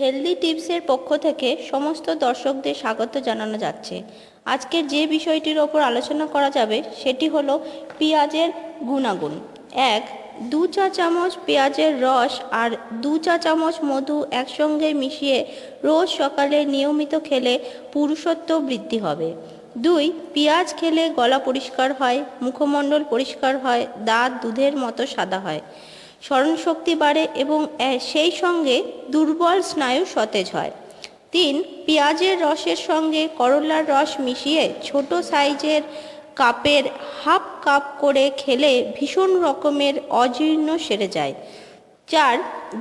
Healthy টিপসের পক্ষ থেকে সমস্ত দর্শকদের স্বাগত জানানো যাচ্ছে। আজকের যে বিষয়টির ওপর আলোচনা করা যাবে, সেটি হলো পেঁয়াজের গুণাগুণ। এক, দু চা চামচ পেঁয়াজের রস আর দু চা চামচ মধু একসঙ্গে মিশিয়ে রোজ সকালে নিয়মিত খেলে পুরুষত্ব বৃদ্ধি হবে। দুই, পেঁয়াজ খেলে গলা পরিষ্কার হয়, মুখমণ্ডল পরিষ্কার হয়, দাঁত দুধের মতো সাদা হয়। স্মরণশক্তি বাড়ে এবং সেই সঙ্গে দুর্বল স্নায়ু সতেজ হয়। তিন, পেঁয়াজের রসের সঙ্গে করলার রস মিশিয়ে ছোট সাইজের কাপের হাফ কাপ করে খেলে ভীষণ রকমের অজীর্ণ সেরে যায়। চার,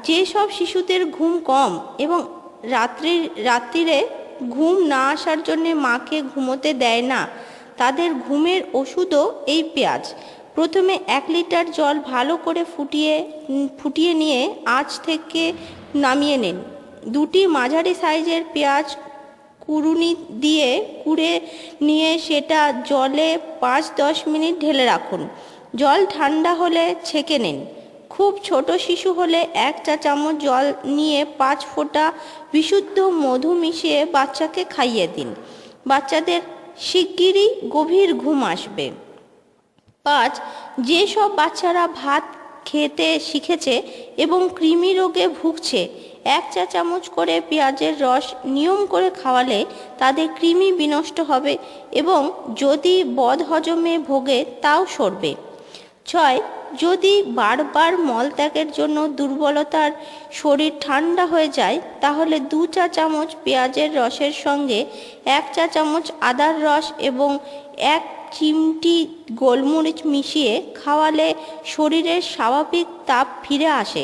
যেসব শিশুদের ঘুম কম এবং রাত্রি, রাত্রিরে ঘুম না আসার জন্যে মাকে ঘুমোতে দেয় না, তাদের ঘুমের ওষুধও এই পেঁয়াজ। প্রথমে এক লিটার জল ভালো করে ফুটিয়ে ফুটিয়ে নিয়ে আঁচ থেকে নামিয়ে নিন। দুটি মাঝারি সাইজের পেঁয়াজ কুড়ুনি দিয়ে কুড়ে নিয়ে সেটা জলে পাঁচ দশ মিনিট ঢেলে রাখুন। জল ঠান্ডা হলে ছেঁকে নিন। খুব ছোট শিশু হলে এক চা চামচ জল নিয়ে পাঁচ ফোঁটা বিশুদ্ধ মধু মিশিয়ে বাচ্চাকে খাইয়ে দিন। বাচ্চাদের শিগগিরই গভীর ঘুম আসবে। পাঁচ, যেসব বাচ্চারা ভাত খেতে শিখেছে এবং কৃমি রোগে ভুগছে, এক চা চামচ করে পেঁয়াজের রস নিয়ম করে খাওয়ালে তাদের কৃমি বিনষ্ট হবে এবং যদি বদহজমে ভোগে তাও সরবে। ছয়, যদি বারবার মলত্যাগের জন্য দুর্বলতার শরীর ঠান্ডা হয়ে যায়, তাহলে দু চা চামচ পেঁয়াজের রসের সঙ্গে এক চা চামচ আদার রস এবং এক চিমটি গোলমরিচ মিশিয়ে খাওয়ালে শরীরের স্বাভাবিক তাপ ফিরে আসে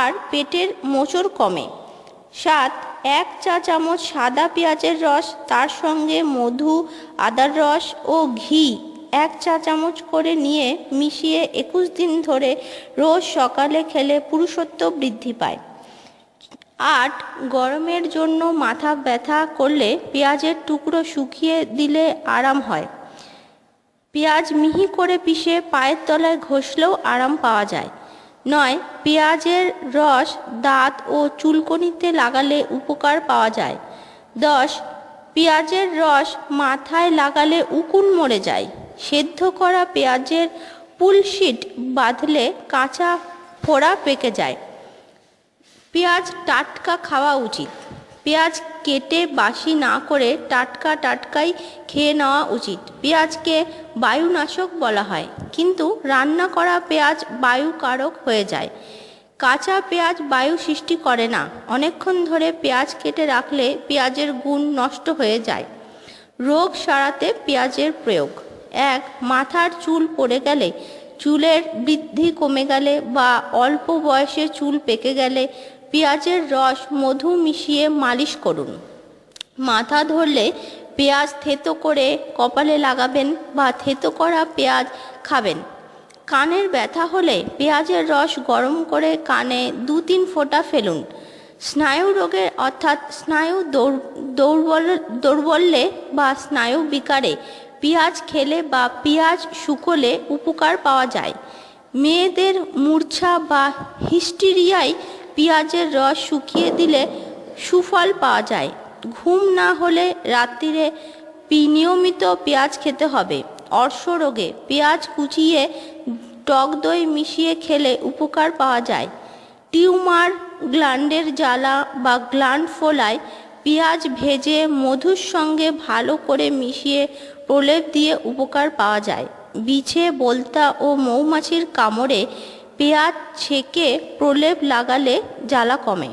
আর পেটের মোচড় কমে। সাত এক চা চামচ সাদা পেঁয়াজের রস, তার সঙ্গে মধু, আদার রস ও ঘি এক চা চামচ করে নিয়ে মিশিয়ে একুশ দিন ধরে রোজ সকালে খেলে পুরুষত্ব বৃদ্ধি পায়। আট গরমের জন্য মাথা ব্যথা করলে পেঁয়াজের টুকরো শুকিয়ে দিলে আরাম হয়। পেঁয়াজ মিহি করে পিষে পায়ের তলায় ঘষলেও আরাম পাওয়া যায়। নয়, পেঁয়াজের রস, দাঁত ও চুলকনিতে লাগালে উপকার পাওয়া যায়। দশ, পেঁয়াজের রস মাথায় লাগালে উকুন মরে যায়। সেদ্ধ করা পেঁয়াজের পুলশিট বাঁধলে কাঁচা ফোড়া পেকে যায়। পেঁয়াজ টাটকা খাওয়া উচিত। পেঁয়াজ কেটে বাসি না করে টাটকা টাটকাই খেয়ে নেওয়া উচিত। পেঁয়াজকে বায়ুনাশক বলা হয়। কিন্তু রান্না করা পেঁয়াজ বায়ুকারক হয়ে যায়। কাঁচা পেঁয়াজ বায়ু সৃষ্টি করে না। অনেকক্ষণ ধরে পেঁয়াজ কেটে রাখলে পেঁয়াজের গুণ নষ্ট হয়ে যায়। রোগ সারাতে পেঁয়াজের প্রয়োগ। এক, মাথার চুল পড়ে গেলে। চুলের বৃদ্ধি কমে গেলে বা অল্প বয়সে চুল পেকে গেলে পেঁয়াজের রস মধু মিশিয়ে মালিশ করুন। মাথা ধরলে পেঁয়াজ থেতো করে কপালে লাগাবেন বা থেতো করা পেঁয়াজ খাবেন। কানের ব্যথা হলে পেঁয়াজের রস গরম করে কানে দু তিন ফোঁটা ফেলুন। স্নায়ু রোগের অর্থাৎ স্নায়ু দৌর- দৌর্বল দৌর্বল্যে বা স্নায়ু বিকারে পেঁয়াজ খেলে বা পেঁয়াজ শুকোলে উপকার পাওয়া যায়। মেয়েদের মূর্ছা বা হিস্টিরিয়ায় পেঁয়াজের রস শুকিয়ে দিলে সুফল পাওয়া যায়। ঘুম না হলে রাত্রিরে নিয়মিত পেঁয়াজ খেতে হবে। অর্শ রোগে পেঁয়াজ কুচিয়ে টক দই মিশিয়ে খেলে উপকার পাওয়া যায়। টিউমার গ্ল্যান্ডের জ্বালা বা গ্ল্যান্ড ফোলায় পেঁয়াজ ভেজে মধুর সঙ্গে ভালো করে মিশিয়ে প্রলেপ দিয়ে উপকার পাওয়া যায়। বিছে, বলতা ও মৌমাছির কামড়ে পেঁয়াজ ছেঁকে প্রলেপ লাগালে জ্বালা কমে।